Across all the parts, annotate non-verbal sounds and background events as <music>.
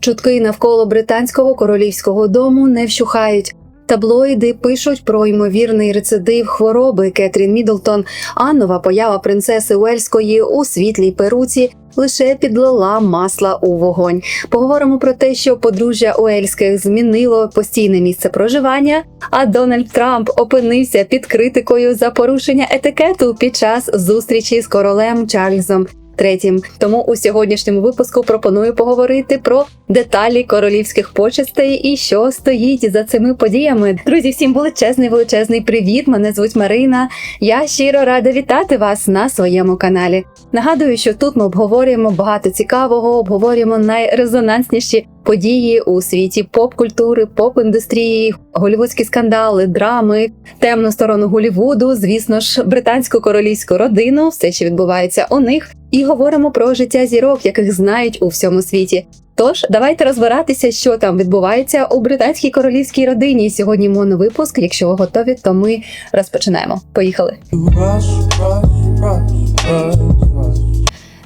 Чутки навколо британського королівського дому не вщухають. Таблоїди пишуть про ймовірний рецидив хвороби Кетрін Мідлтон, а нова поява принцеси Уельської у світлій перуці лише підлила масла у вогонь. Поговоримо про те, що подружжя Уельських змінило постійне місце проживання, а Дональд Трамп опинився під критикою за порушення етикету під час зустрічі з королем Чарльзом. Третім тому у сьогоднішньому випуску пропоную поговорити про деталі королівських почестей і що стоїть за цими подіями. Друзі, всім величезний величезний привіт! Мене звуть Марина. Я щиро рада вітати вас на своєму каналі. Нагадую, що тут ми обговорюємо багато цікавого, обговорюємо найрезонансніші події у світі поп-культури, поп-індустрії, голівудські скандали, драми, темну сторону Голівуду, звісно ж, британську королівську родину, все, що відбувається у них, і говоримо про життя зірок, яких знають у всьому світі. Тож давайте розбиратися, що там відбувається у британській королівській родині. Сьогодні моновипуск. Якщо ви готові, то ми розпочинаємо. Поїхали. Rush, rush, rush, rush.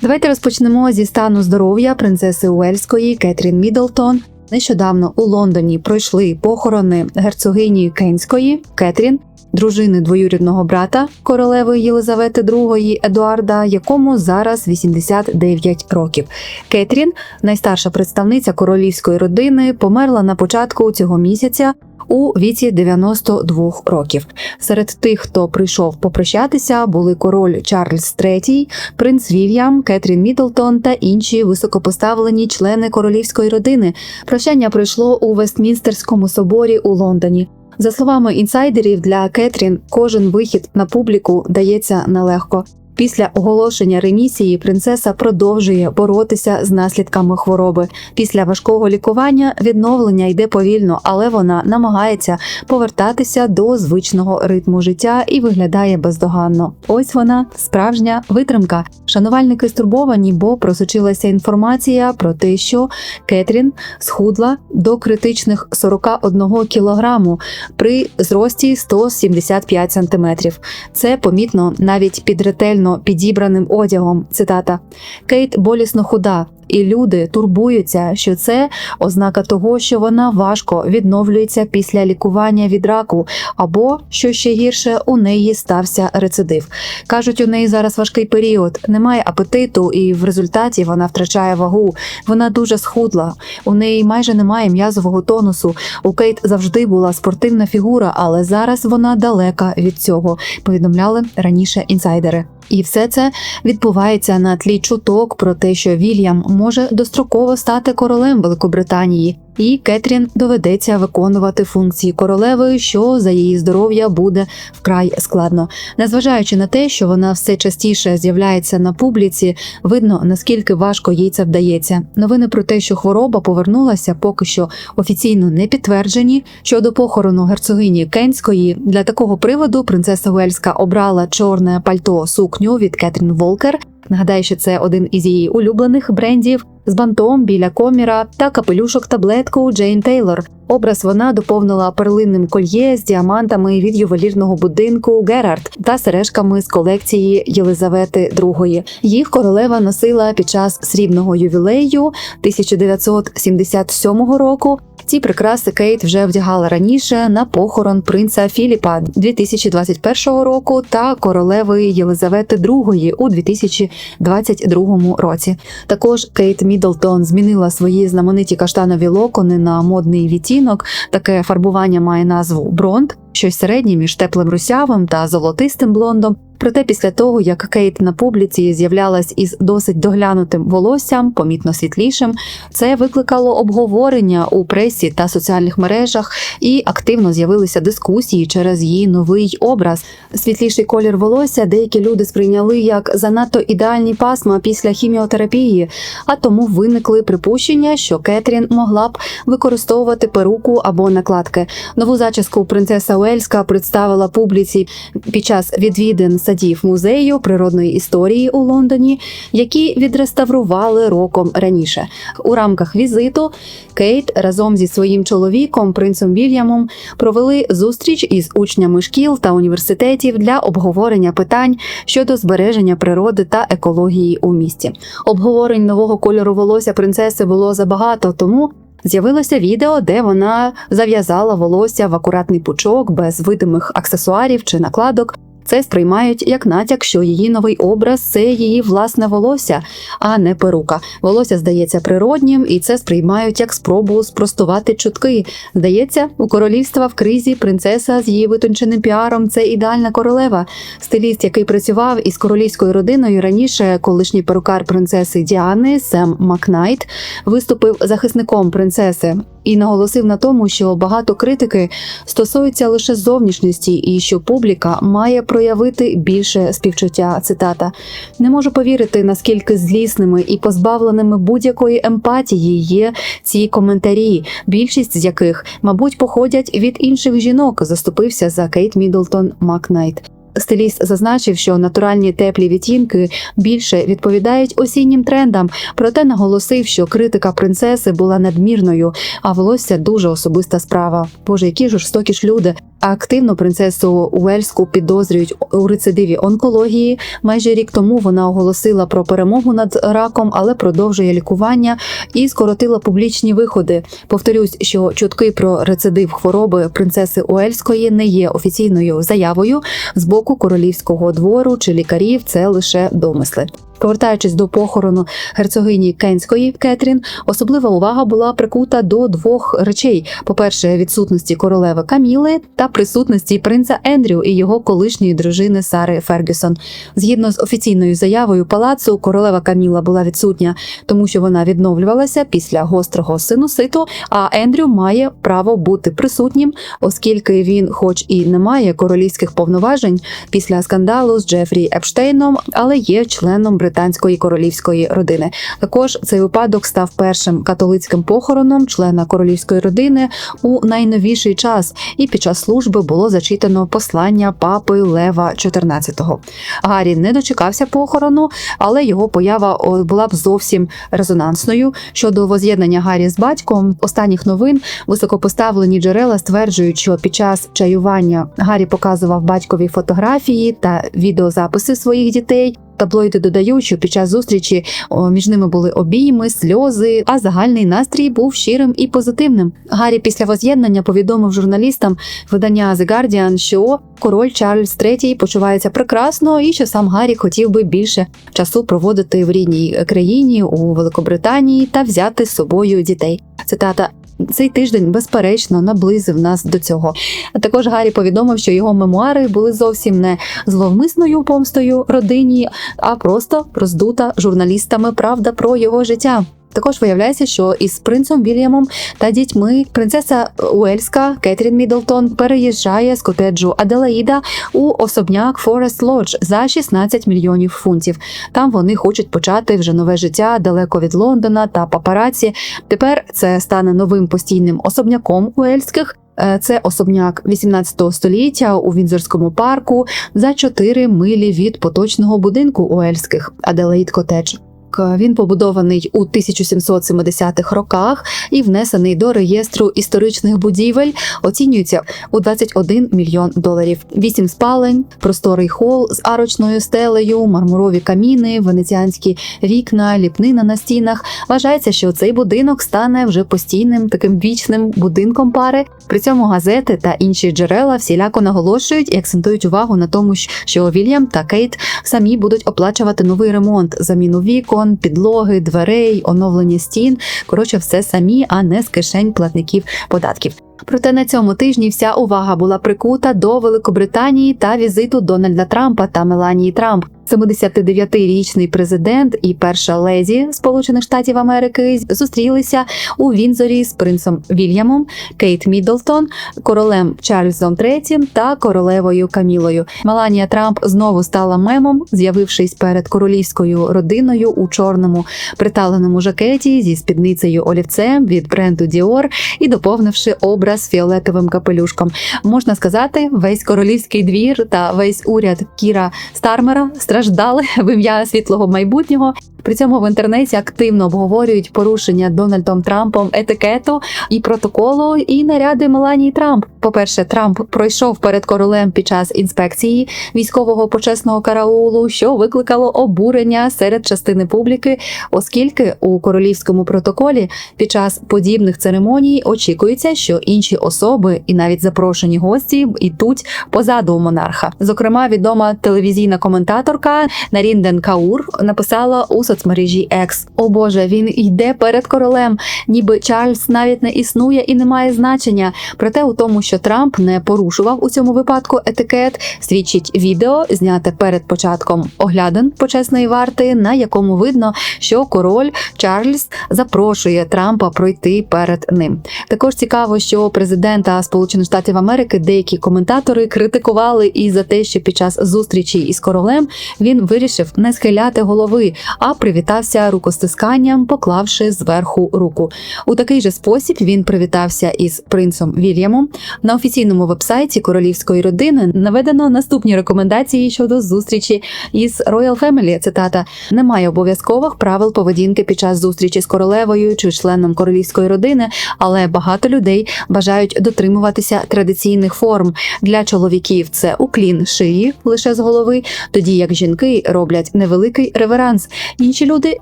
Давайте розпочнемо зі стану здоров'я принцеси Уельської Кетрін Мідлтон. Нещодавно у Лондоні пройшли похорони герцогині Кенської Кетрін, дружини двоюрідного брата королеви Єлизавети II Едуарда, якому зараз 89 років. Кетрін, найстарша представниця королівської родини, померла на початку цього місяця. У віці 92 років серед тих, хто прийшов попрощатися, були король Чарльз III, принц Вільям, Кетрін Мідлтон та інші високопоставлені члени королівської родини. Прощання пройшло у Вестмінстерському соборі у Лондоні. За словами інсайдерів, для Кетрін кожен вихід на публіку дається нелегко. Після оголошення ремісії принцеса продовжує боротися з наслідками хвороби. Після важкого лікування відновлення йде повільно, але вона намагається повертатися до звичного ритму життя і виглядає бездоганно. Ось вона справжня витримка. Шанувальники стурбовані, бо просочилася інформація про те, що Кетрін схудла до критичних 41 кілограму при зрості 175 сантиметрів. Це помітно навіть під ретельно підібраним одягом. Цитата Кейт болісно худа. І люди турбуються, що це ознака того, що вона важко відновлюється після лікування від раку, або що ще гірше, у неї стався рецидив. кажуть, у неї зараз важкий період, немає апетиту, і в результаті вона втрачає вагу. Вона дуже схудла. У неї майже немає м'язового тонусу. У Кейт завжди була спортивна фігура, але зараз вона далека від цього. Повідомляли раніше інсайдери. І все це відбувається на тлі чуток про те, що Вільям може достроково стати королем Великобританії, і Кетрін доведеться виконувати функції королеви, що за її здоров'я буде вкрай складно. Незважаючи на те, що вона все частіше з'являється на публіці, видно наскільки важко їй це вдається. Новини про те, що хвороба повернулася, поки що офіційно не підтверджені. Щодо похорону герцогині Кенської для такого приводу принцеса Уельська обрала чорне пальто сукню від Кетрін Волкер. Нагадаю, що це один із її улюблених брендів з бантом біля коміра та капелюшок таблетку Джейн Тейлор. Образ вона доповнила перлинним кольє з діамантами від ювелірного будинку Герард та сережками з колекції Єлизавети II. Їх королева носила під час срібного ювілею 1977 року. Ці прикраси Кейт вже вдягала раніше на похорон принца Філіпа 2021 року та королеви Єлизавети II у 2022 році. Також Кейт Міддлтон змінила свої знамениті каштанові локони на модний відтінок. Таке фарбування має назву бронд, щось середнє між теплим русявим та золотистим блондом. Проте після того, як Кейт на публіці з'являлась із досить доглянутим волоссям, помітно світлішим, це викликало обговорення у пресі та соціальних мережах, і активно з'явилися дискусії через її новий образ. Світліший колір волосся деякі люди сприйняли як занадто ідеальні пасма після хіміотерапії, а тому виникли припущення, що Кетрін могла б використовувати перуку або накладки. Нову зачіску принцеса Уельська представила публіці під час відвідин садів музею природної історії у Лондоні, які відреставрували роком раніше. У рамках візиту Кейт разом зі своїм чоловіком, принцем Вільямом, провели зустріч із учнями шкіл та університетів для обговорення питань щодо збереження природи та екології у місті. Обговорень нового кольору волосся принцеси було забагато, тому з'явилося відео, де вона зав'язала волосся в акуратний пучок без видимих аксесуарів чи накладок. Це сприймають як натяк, що її новий образ це її власне волосся, а не перука. Волосся здається природнім, і це сприймають як спробу спростувати чутки. Здається, у королівства в кризі принцеса з її витонченим піаром це ідеальна королева. Стиліст, який працював із королівською родиною раніше, колишній перукар принцеси Діани Сем Макнайт виступив захисником принцеси і наголосив на тому, що багато критики стосуються лише зовнішності, і що публіка має проявити більше співчуття. Цитата не можу повірити, наскільки злісними і позбавленими будь-якої емпатії є ці коментарі, більшість з яких, мабуть, походять від інших жінок. Заступився за Кейт Мідлтон Макнайт. Стиліст зазначив, що натуральні теплі відтінки більше відповідають осіннім трендам, проте наголосив, що критика принцеси була надмірною, а волосся дуже особиста справа. Боже, які жорстокі ж люди. Активно принцесу Уельську підозрюють у рецидиві онкології. Майже рік тому вона оголосила про перемогу над раком, але продовжує лікування і скоротила публічні виходи. Повторюсь, що чутки про рецидив хвороби принцеси Уельської не є офіційною заявою з боку королівського двору чи лікарів. Це лише домисли. Повертаючись до похорону герцогині Кенської Кетрін, особлива увага була прикута до двох речей: по-перше, відсутності королеви Каміли та присутності принца Ендрю і його колишньої дружини Сари Фергюсон. Згідно з офіційною заявою палацу, королева Каміла була відсутня, тому що вона відновлювалася після гострого синуситу. А Ендрю має право бути присутнім, оскільки він, хоч і не має королівських повноважень після скандалу з Джефрі Епштейном, але є членом британської королівської родини. Також цей випадок став першим католицьким похороном члена королівської родини у найновіший час, і під час служби було зачитано послання папи Лева XIV. Гаррі не дочекався похорону, але його поява була б зовсім резонансною. Щодо воз'єднання Гаррі з батьком, останніх новин високопоставлені джерела стверджують, що під час чаювання Гаррі показував батькові фотографії та відеозаписи своїх дітей. Таблоїди додають, що під час зустрічі між ними були обійми, сльози, а загальний настрій був щирим і позитивним. Гаррі після воз'єднання повідомив журналістам видання The Guardian, що король Чарльз III почувається прекрасно і що сам Гаррі хотів би більше часу проводити в рідній країні у Великобританії та взяти з собою дітей. Цитата. Цей тиждень безперечно наблизив нас до цього. Також Гаррі повідомив, що його мемуари були зовсім не зловмисною помстою родині, а просто роздута журналістами правда про його життя. Також виявляється, що із принцем Вільямом та дітьми принцеса Уельська Кетрін Мідлтон переїжджає з котеджу Аделаїда у особняк Форест Лодж за 16 мільйонів фунтів. Там вони хочуть почати вже нове життя далеко від Лондона та папараці. Тепер це стане новим постійним особняком Уельських. Е, Це особняк 18 століття у Вінзорському парку за 4 милі від поточного будинку Уельських Аделаїд Котедж. Він побудований у 1770-х роках і внесений до реєстру історичних будівель. Оцінюється у 21 мільйон доларів. Вісім спалень, просторий хол з арочною стелею, мармурові каміни, венеціанські вікна, ліпнина на стінах. Вважається, що цей будинок стане вже постійним таким вічним будинком пари. При цьому газети та інші джерела всіляко наголошують і акцентують увагу на тому, що Вільям та Кейт самі будуть оплачувати новий ремонт, заміну вікон, підлоги, дверей, оновлення стін. Коротше, все самі, а не з кишень платників податків. Проте на цьому тижні вся увага була прикута до Великобританії та візиту Дональда Трампа та Меланії Трамп. 79-річний президент і перша леді Сполучених Штатів Америки зустрілися у Вінзорі з принцем Вільямом, Кейт Міддлтон, королем Чарльзом III та королевою Камілою. Меланія Трамп знову стала мемом, з'явившись перед королівською родиною у чорному приталеному жакеті зі спідницею олівцем від бренду Dior і доповнивши образ фіолетовим капелюшком. Можна сказати, весь королівський двір та весь уряд Кіра Стармера страждали <laughs> в ім'я світлого майбутнього. При цьому в інтернеті активно обговорюють порушення Дональдом Трампом етикету і протоколу, і наряди Меланії Трамп. По-перше, Трамп пройшов перед королем під час інспекції військового почесного караулу, що викликало обурення серед частини публіки, оскільки у королівському протоколі під час подібних церемоній очікується, що інші особи і навіть запрошені гості йдуть позаду монарха. Зокрема, відома телевізійна коментаторка Нарінден Каур написала у соцмережі X О Боже, він йде перед королем, ніби Чарльз навіть не існує і не має значення. Проте у тому, що Трамп не порушував у цьому випадку етикет, свідчить відео, зняте перед початком оглядин почесної варти, на якому видно, що король Чарльз запрошує Трампа пройти перед ним. Також цікаво, що президента Сполучених Штатів Америки деякі коментатори критикували і за те, що під час зустрічі із королем він вирішив не схиляти голови, а привітався рукостисканням, поклавши зверху руку. У такий же спосіб він привітався із принцем Вільямом. На офіційному вебсайті королівської родини наведено наступні рекомендації щодо зустрічі із Royal Family. Цитата немає обов'язкових правил поведінки під час зустрічі з королевою чи членом королівської родини, але багато людей бажають дотримуватися традиційних форм. Для чоловіків це уклін шиї лише з голови, тоді як жінки роблять невеликий реверанс. Інші люди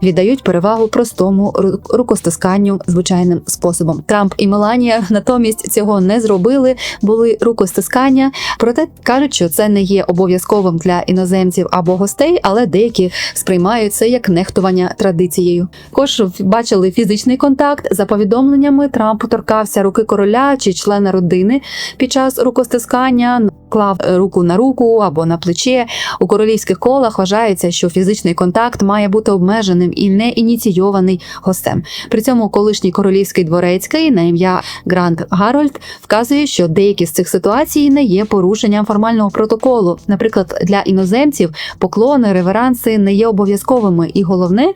віддають перевагу простому ру- рукостисканню звичайним способом. Трамп і Меланія натомість цього не зробили, були рукостискання. Проте кажуть, що це не є обов'язковим для іноземців або гостей, але деякі сприймають це як нехтування традицією. Також бачили фізичний контакт за повідомленнями. Трамп торкався руки короля чи члена родини під час рукостискання. Клав е, руку на руку або на плече. У королівських колах вважається, що фізичний контакт має бути обмеженим і не ініційований гостем. При цьому колишній королівський дворецький на ім'я Грант Гарольд вказує, що деякі з цих ситуацій не є порушенням формального протоколу. Наприклад, для іноземців поклони, реверанси не є обов'язковими, і головне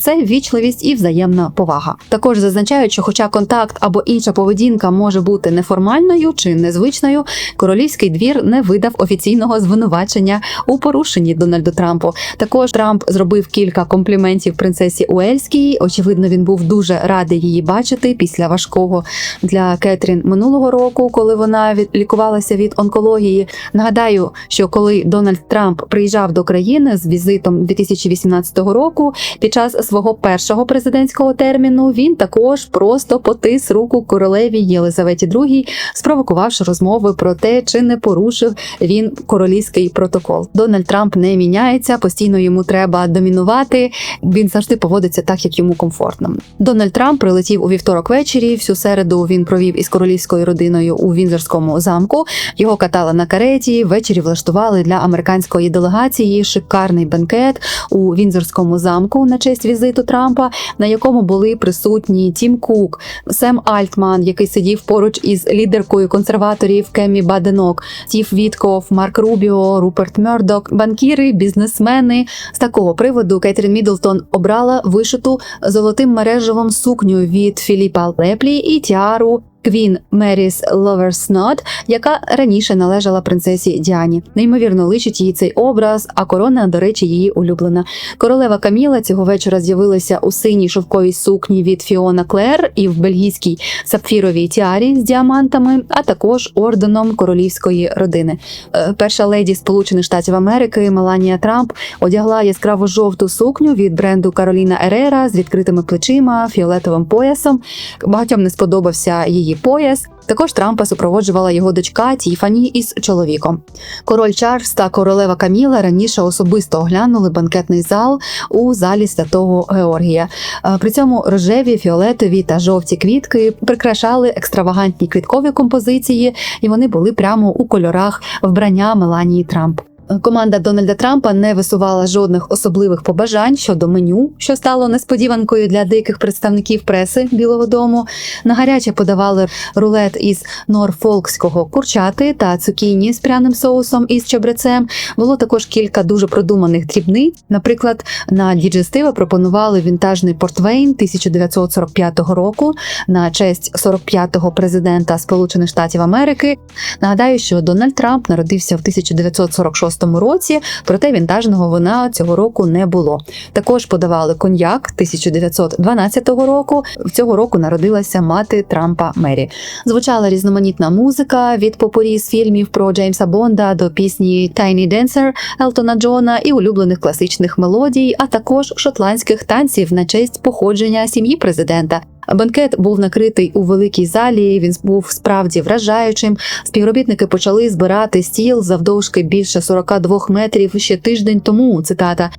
це ввічливість і взаємна повага. Також зазначають, що, хоча контакт або інша поведінка може бути неформальною чи незвичною, королівський двір не видав офіційного звинувачення у порушенні Дональду Трампу. Також Трамп зробив кілька компліментів принцесі Уельській. Очевидно, він був дуже радий її бачити після важкого для Кетрін минулого року, коли вона лікувалася від онкології. Нагадаю, що коли Дональд Трамп приїжджав до країни з візитом 2018 року, під час свого першого президентського терміну він також просто потис руку королеві Єлизаветі II, спровокувавши розмови про те, чи не порушив він королівський протокол. Дональд Трамп не міняється, постійно йому треба домінувати. Він завжди поводиться так, як йому комфортно. Дональд Трамп прилетів у вівторок ввечері. Всю середу він провів із королівською родиною у Вінзорському замку. Його катали на кареті. Ввечері влаштували для американської делегації шикарний бенкет у Вінзорському замку на честь візиту Трампа, на якому були присутні Тім Кук, Сем Альтман, який сидів поруч із лідеркою консерваторів Кемі Баденок, Стів Вітков, Марк Рубіо, Руперт Мердок, банкіри, бізнесмени. З такого приводу Кетрін Мідлтон обрала вишиту золотим мережевим сукню від Філіпа Леплі і тіару. Квін Меріс Ловерснот, яка раніше належала принцесі Діані. Неймовірно личить їй цей образ, а корона, до речі, її улюблена. Королева Каміла цього вечора з'явилася у синій шовковій сукні від Фіона Клер і в бельгійській сапфіровій тіарі з діамантами, а також орденом королівської родини. Е, Перша леді Сполучених Штатів Америки Меланія Трамп одягла яскраво жовту сукню від бренду Кароліна Ерера з відкритими плечима, фіолетовим поясом. Багатьом не сподобався її пояс. Також Трампа супроводжувала його дочка Тіфані із чоловіком. Король Чарльз та королева Каміла раніше особисто оглянули банкетний зал у залі святого Георгія. Е, При цьому рожеві, фіолетові та жовті квітки прикрашали екстравагантні квіткові композиції, і вони були прямо у кольорах вбрання Меланії Трамп. Команда Дональда Трампа не висувала жодних особливих побажань щодо меню, що стало несподіванкою для деяких представників преси Білого Дому. На гаряче подавали рулет із норфолкського курчати та цукіні з пряним соусом із чебрецем. Було також кілька дуже продуманих дрібниць. Наприклад, на діджестива пропонували вінтажний портвейн 1945 року на честь 45-го президента Сполучених Штатів Америки. Нагадаю, що Дональд Трамп народився в 1946 році, проте вінтажного вина цього року не було. Також подавали коньяк 1912 року. Цього року народилася мати Трампа Мері. Звучала різноманітна музика від попорі з фільмів про Джеймса Бонда до пісні Tiny Dancer Елтона Джона і улюблених класичних мелодій, а також шотландських танців на честь походження сім'ї президента. Банкет був накритий у великій залі. Він був справді вражаючим. Співробітники почали збирати стіл завдовжки більше 42 метрів ще тиждень тому. Цитата.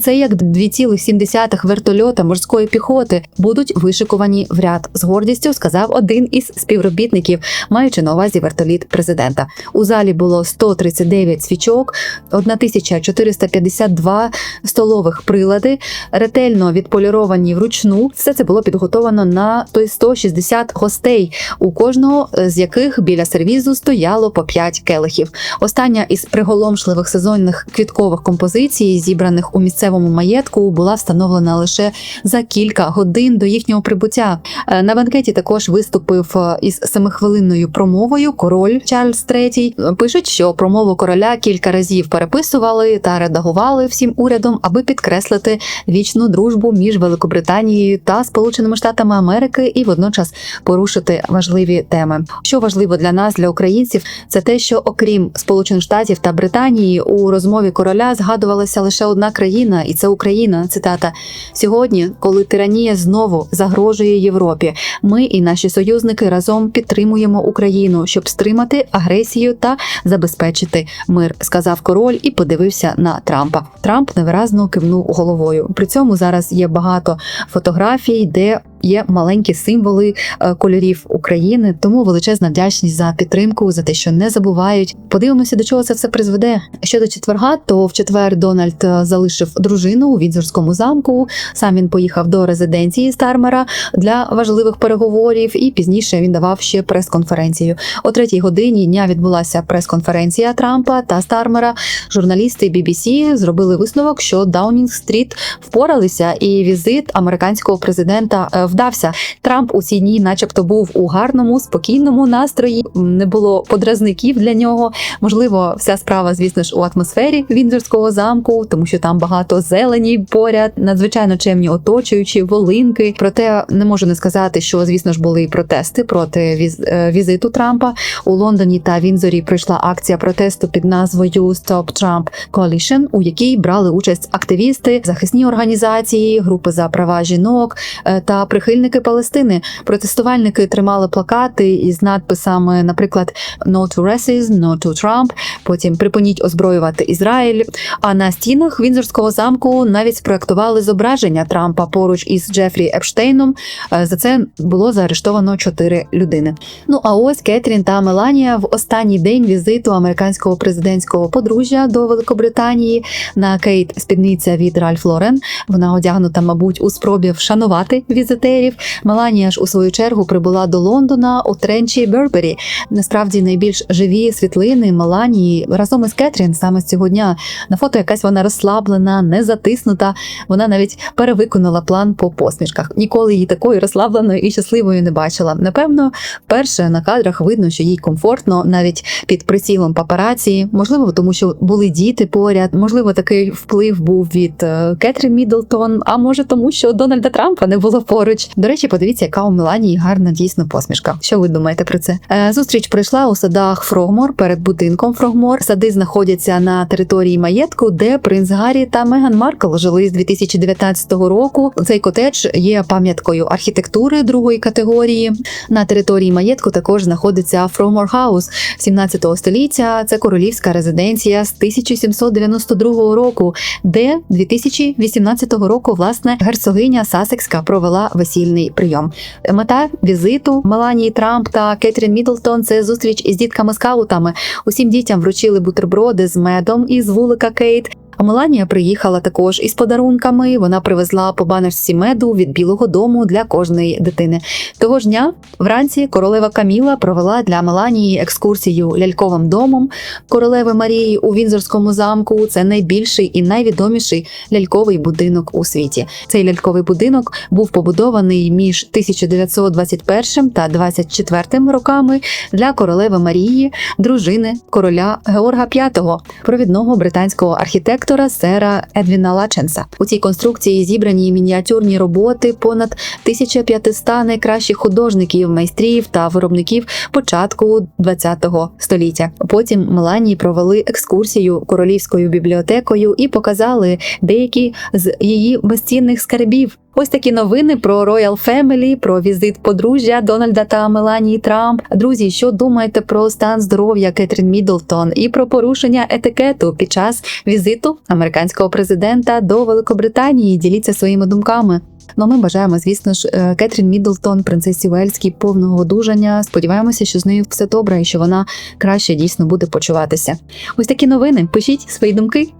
Це як 2,7 вертольота морської піхоти будуть вишикувані в ряд з гордістю, сказав один із співробітників, маючи на увазі вертоліт президента. У залі було 139 свічок, 1452 столових прилади, ретельно відполіровані вручну. Все це було підготовано на той 160 гостей, у кожного з яких біля сервізу стояло по 5 келихів. Остання із приголомшливих сезонних квіткових композицій, зібраних у місцевому маєтку, була встановлена лише за кілька годин до їхнього прибуття. Е, На банкеті також виступив е, із семихвилинною промовою король Чарльз III. Пишуть, що промову короля кілька разів переписували та редагували всім урядом, аби підкреслити вічну дружбу між Великобританією та Сполученими Штатами Америки і водночас порушити важливі теми. Що важливо для нас, для українців, це те, що окрім Сполучених Штатів та Британії у розмові короля згадувалася лише одна країна, і це Україна. Цитата сьогодні, коли тиранія знову загрожує Європі, ми і наші союзники разом підтримуємо Україну, щоб стримати агресію та забезпечити мир, сказав король і подивився на Трампа. Трамп невиразно кивнув головою. При цьому зараз є багато фотографій, де є маленькі символи е, кольорів України. Тому величезна вдячність за підтримку, за те, що не забувають. Подивимося, до чого це все призведе. Щодо четверга, то в четвер Дональд е, залишив дружину у Відзорському замку. Сам він поїхав до резиденції Стармера для важливих переговорів, і пізніше він давав ще прес-конференцію. О третій годині дня відбулася прес-конференція Трампа та Стармера. Журналісти BBC зробили висновок, що Даунінг-стріт впоралися, і візит американського президента е, вдався. Трамп у ці дні, начебто, був у гарному, спокійному настрої. Не було подразників для нього. Можливо, вся справа, звісно ж, у атмосфері Віндзорського замку, тому що там багато зелені поряд, надзвичайно чемні оточуючі волинки. Проте не можу не сказати, що звісно ж були протести проти віз... е, візиту Трампа у Лондоні та Вінзорі. Пройшла акція протесту під назвою Stop Trump Coalition, у якій брали участь активісти, захисні організації, групи за права жінок е, та прихильники Палестини. Протестувальники тримали плакати із надписами, наприклад, «No to racism», «No to Trump», потім припиніть озброювати Ізраїль. А на стінах Вінзорського замку навіть спроектували зображення Трампа поруч із Джефрі Епштейном. Е, За це було заарештовано чотири людини. Ну а ось Кетрін та Меланія в останній день візиту американського президентського подружжя до Великобританії на Кейт спідниця від Ральф Лорен. Вона одягнута, мабуть, у спробі вшанувати візитерів. Меланія ж у свою чергу прибула до Лондона у тренчі Бербері. Насправді найбільш живі світлини Меланії разом із Кетрін саме з цього дня. На фото якась вона розслаблена, не затиснута. Вона навіть перевиконала план по посмішках. Ніколи її такою розслабленою і щасливою не бачила. Напевно, вперше на кадрах видно, що їй комфортно, навіть під прицілом папараці. Можливо, тому що були діти поряд. Можливо, такий вплив був від е, Кетрін Міддлтон, а може тому, що Дональда Трампа не було поруч. До речі, подивіться, яка у Меланії гарна дійсно посмішка. Що ви думаєте про це? Е, Зустріч пройшла у садах Фрогмор перед будинком Фрогмор. Сади знаходяться на території маєтку, де принц Гаррі та Меган Маркл жили з 2019 року. Цей котедж є пам'яткою архітектури другої категорії. На території маєтку також знаходиться Фрогмор Хаус 17 століття. Це королівська резиденція з 1792 року, де 2018 року власне герцогиня Сасекська провела весілля весільний прийом. Мета візиту Меланії Трамп та Кетрін Мідлтон це зустріч із дітками-скаутами. Усім дітям вручили бутерброди з медом із вулика Кейт. Меланія приїхала також із подарунками. Вона привезла по банерсі меду від Білого Дому для кожної дитини. Того ж дня вранці королева Каміла провела для Меланії екскурсію ляльковим домом королеви Марії у Вінзорському замку. Це найбільший і найвідоміший ляльковий будинок у світі. Цей ляльковий будинок був побудований між 1921 та 24 роками для королеви Марії, дружини короля Георга V, провідного британського архітектора сера Едвіна Лаченса. У цій конструкції зібрані мініатюрні роботи понад 1500 найкращих художників, майстрів та виробників початку ХХ століття. Потім Меланії провели екскурсію королівською бібліотекою і показали деякі з її безцінних скарбів. Ось такі новини про Royal Family, про візит подружжя Дональда та Меланії Трамп. Друзі, що думаєте про стан здоров'я Кетрін Міддлтон і про порушення етикету під час візиту американського президента до Великобританії? Діліться своїми думками. Ну, ми бажаємо, звісно ж, е, Кетрін Міддлтон, принцесі Уельській, повного одужання. Сподіваємося, що з нею все добре і що вона краще дійсно буде почуватися. Ось такі новини. Пишіть свої думки.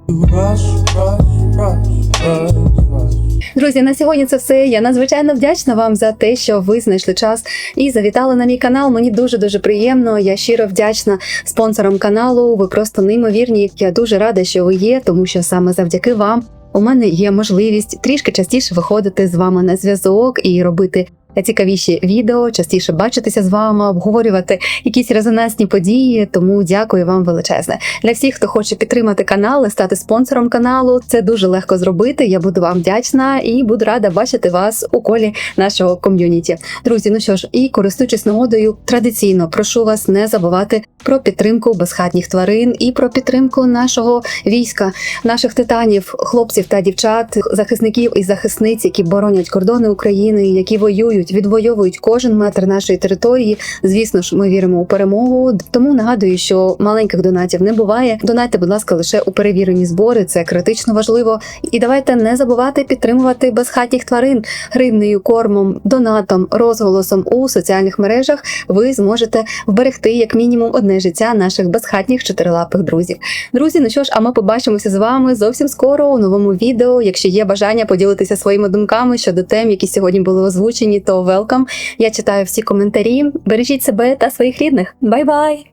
Друзі, на сьогодні це все. Я надзвичайно вдячна вам за те, що ви знайшли час і завітали на мій канал. Мені дуже дуже приємно. Я щиро вдячна спонсорам каналу. Ви просто неймовірні. Я дуже рада, що ви є, тому що саме завдяки вам у мене є можливість трішки частіше виходити з вами на зв'язок і робити. Цікавіші відео, частіше бачитися з вами, обговорювати якісь резонансні події. Тому дякую вам величезне. Для всіх, хто хоче підтримати канал і стати спонсором каналу, це дуже легко зробити. Я буду вам вдячна і буду рада бачити вас у колі нашого ком'юніті. Друзі, ну що ж, і користуючись нагодою, традиційно прошу вас не забувати про підтримку безхатніх тварин і про підтримку нашого війська, наших титанів, хлопців та дівчат, захисників і захисниць, які боронять кордони України, які воюють, відвоюють кожен метр нашої території. Звісно ж, ми віримо у перемогу. Тому нагадую, що маленьких донатів не буває. Донайте, будь ласка, лише у перевірені збори. Це критично важливо. І давайте не забувати підтримувати безхатніх тварин гривнею, кормом, донатом, розголосом у соціальних мережах. Ви зможете вберегти як мінімум одне життя наших безхатніх чотирилапих друзів. Друзі, ну що ж, а ми побачимося з вами зовсім скоро у новому відео. Якщо є бажання поділитися своїми думками щодо тем, які сьогодні були озвучені, то відео Welcome. Я читаю всі коментарі. Бережіть себе та своїх рідних. Бай-бай!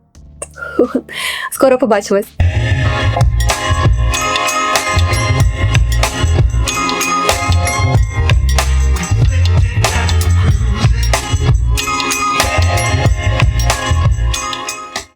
<laughs> Скоро побачимось!